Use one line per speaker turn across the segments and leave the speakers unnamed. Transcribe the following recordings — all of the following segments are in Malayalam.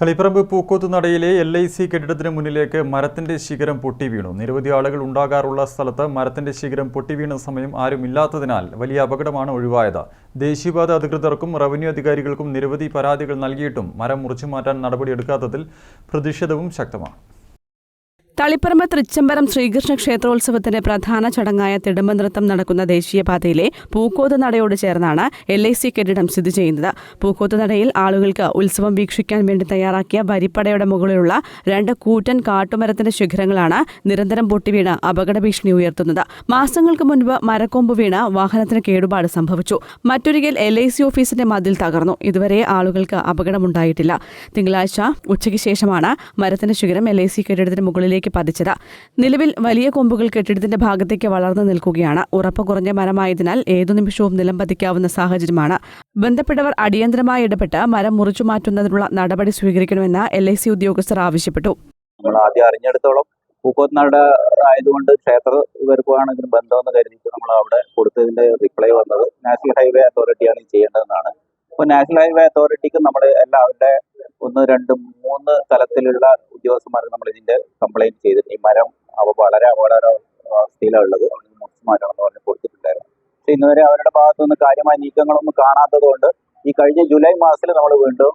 തളിപ്പറമ്പ് പൂക്കോത്ത് നടയിലെ എൽ ഐ സി കെട്ടിടത്തിന് മുന്നിലേക്ക് മരത്തിന്റെ ശിഖരം പൊട്ടി വീണു. നിരവധി ആളുകൾ ഉണ്ടാകാറുള്ള സ്ഥലത്ത് മരത്തിന്റെ ശിഖരം പൊട്ടി വീണ സമയം ആരും ഇല്ലാത്തതിനാൽ വലിയ അപകടമാണ് ഒഴിവായത്. ദേശീയപാത അധികൃതർക്കും റവന്യൂ അധികാരികൾക്കും നിരവധി പരാതികൾ നൽകിയിട്ടും മരം മുറിച്ചു മാറ്റാൻ നടപടിയെടുക്കാത്തതിൽ പ്രതിഷേധവും ശക്തമാണ്.
തളിപ്പറമ്പ് തൃച്ചംബരം ശ്രീകൃഷ്ണ ക്ഷേത്രോത്സവത്തിന്റെ പ്രധാന ചടങ്ങായ തിടമ്പനൃത്തം നടക്കുന്ന ദേശീയപാതയിലെ പൂക്കോത്ത് നടയോട് ചേർന്നാണ് എൽ ഐ സി കെട്ടിടം സ്ഥിതി ചെയ്യുന്നത്. പൂക്കോത്ത് നടയിൽ ആളുകൾക്ക് ഉത്സവം വീക്ഷിക്കാൻ വേണ്ടി തയ്യാറാക്കിയ വരിപ്പടയുടെ മുകളിലുള്ള രണ്ട് കൂറ്റൻ കാട്ടുമരത്തിന്റെ ശിഖരങ്ങളാണ് നിരന്തരം പൊട്ടിവീണ് അപകട ഭീഷണി ഉയർത്തുന്നത്. മാസങ്ങൾക്ക് മുൻപ് മരക്കൊമ്പ് വീണ് വാഹനത്തിന് കേടുപാട് സംഭവിച്ചു. മറ്റൊരിക്കൽ എൽ ഐ സി ഓഫീസിന്റെ മതിൽ തകർന്നു. ഇതുവരെ ആളുകൾക്ക് അപകടമുണ്ടായിട്ടില്ല. തിങ്കളാഴ്ച ഉച്ചയ്ക്ക് ശേഷമാണ് മരത്തിന്റെ ശിഖരം എൽ ഐ സി കെട്ടിടത്തിന് മുകളിലേക്ക് പതിച്ചത്. നിലവിൽ വലിയ കൊമ്പുകൾ കെട്ടിടത്തിന്റെ ഭാഗത്തേക്ക് വളർന്നു നിൽക്കുകയാണ്. ഉറപ്പ് കുറഞ്ഞ മരമായതിനാൽ ഏതു നിമിഷവും നിലം പതിക്കാവുന്ന സാഹചര്യമാണ്. ബന്ധപ്പെട്ടവർ അടിയന്തരമായി ഇടപെട്ട് മരം മുറിച്ചു മാറ്റുന്നതിനുള്ള നടപടി സ്വീകരിക്കണമെന്ന് എൽ ഐ സി ഉദ്യോഗസ്ഥർ ആവശ്യപ്പെട്ടു.
നമ്മൾ ആദ്യം അറിഞ്ഞെടുത്തോളം പൂക്കോത്തുനാട് ആയതുകൊണ്ട് ക്ഷേത്ര ഇതിന് ബന്ധമെന്ന് കരുതിയിട്ട് നമ്മൾ അവിടെ കൊടുത്തതിന്റെ റിപ്ലൈ വന്നത് നാഷണൽ ഹൈവേ അതോറിറ്റിയാണ് ചെയ്യേണ്ടതെന്നാണ്. അപ്പോൾ നാഷണൽ ഹൈവേ അതോറിറ്റിക്ക് നമ്മൾ എല്ലാവരുടെ ഒന്ന് രണ്ട് മൂന്ന് തലത്തിലുള്ള ഉദ്യോഗസ്ഥന്മാർ നമ്മൾ ഇതിന്റെ കംപ്ലൈന്റ് ചെയ്തിട്ട് ഈ മരം അവ വളരെ അപകട അവസ്ഥയിലാണ് ഉള്ളത് മാറ്റണം എന്ന് പറഞ്ഞ് കൊടുത്തിട്ടുണ്ടായിരുന്നു. പക്ഷെ ഇന്നുവരെ അവരുടെ ഭാഗത്തുനിന്ന് കാര്യമായ നീക്കങ്ങളൊന്നും കാണാത്തത് കൊണ്ട് ഈ കഴിഞ്ഞ ജൂലൈ മാസത്തിൽ നമ്മൾ വീണ്ടും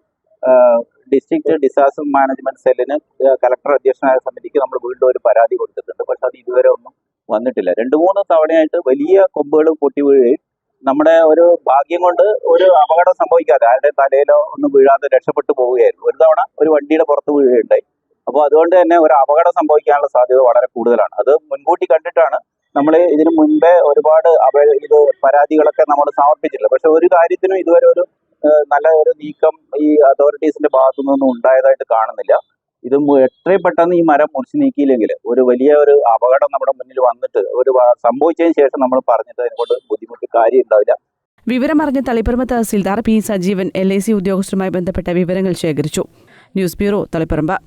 ഡിസ്ട്രിക്ട് ഡിസാസ്റ്റർ മാനേജ്മെന്റ് സെല്ലിന് കലക്ടർ അധ്യക്ഷനായ സമിതിക്ക് നമ്മൾ വീണ്ടും ഒരു പരാതി കൊടുത്തിട്ടുണ്ട്. പക്ഷെ അത് ഇതുവരെ ഒന്നും വന്നിട്ടില്ല. രണ്ട് മൂന്ന് തവണയായിട്ട് വലിയ കൊമ്പുകൾ പൊട്ടി വീഴുകയും നമ്മുടെ ഒരു ഭാഗ്യം കൊണ്ട് ഒരു അപകടം സംഭവിക്കാതെ ആരുടെ തലയിലോ ഒന്നും വീഴാതെ രക്ഷപ്പെട്ടു പോവുകയായിരുന്നു. ഒരു തവണ ഒരു വണ്ടിയുടെ പുറത്ത് വീഴുകയുണ്ടായി. അപ്പോൾ അതുകൊണ്ട് തന്നെ ഒരു അപകടം സംഭവിക്കാനുള്ള സാധ്യത വളരെ കൂടുതലാണ്. അത് മുൻകൂട്ടി കണ്ടിട്ടാണ് നമ്മൾ ഇതിനു മുൻപേ ഒരുപാട് ഇത് പരാതികളൊക്കെ നമ്മൾ സമർപ്പിച്ചിട്ടില്ല പക്ഷെ ഒരു കാര്യത്തിനും ഇതുവരെ ഒരു നല്ല ഒരു നീക്കം ഈ അതോറിറ്റീസിന്റെ ഭാഗത്തു നിന്നൊന്നും ഉണ്ടായതായിട്ട് കാണുന്നില്ല. ഇത് എത്രയും പെട്ടെന്ന് ഈ മരം മുറിച്ച് നീക്കിയില്ലെങ്കിൽ ഒരു വലിയ ഒരു അപകടം നമ്മുടെ മുന്നിൽ വന്നിട്ട് ഒരു സംഭവിച്ചതിന് ശേഷം നമ്മൾ പറഞ്ഞിട്ട് അതിനെക്കൊണ്ട് ബുദ്ധിമുട്ട് കാര്യം ഉണ്ടാവില്ല.
വിവരമറിഞ്ഞ Taliparamba tahsildar P Sajeevan L I C ഉദ്യോഗസ്ഥരുമായി ബന്ധപ്പെട്ട വിവരങ്ങൾ ശേഖരിച്ചു. News bureau Taliparamba.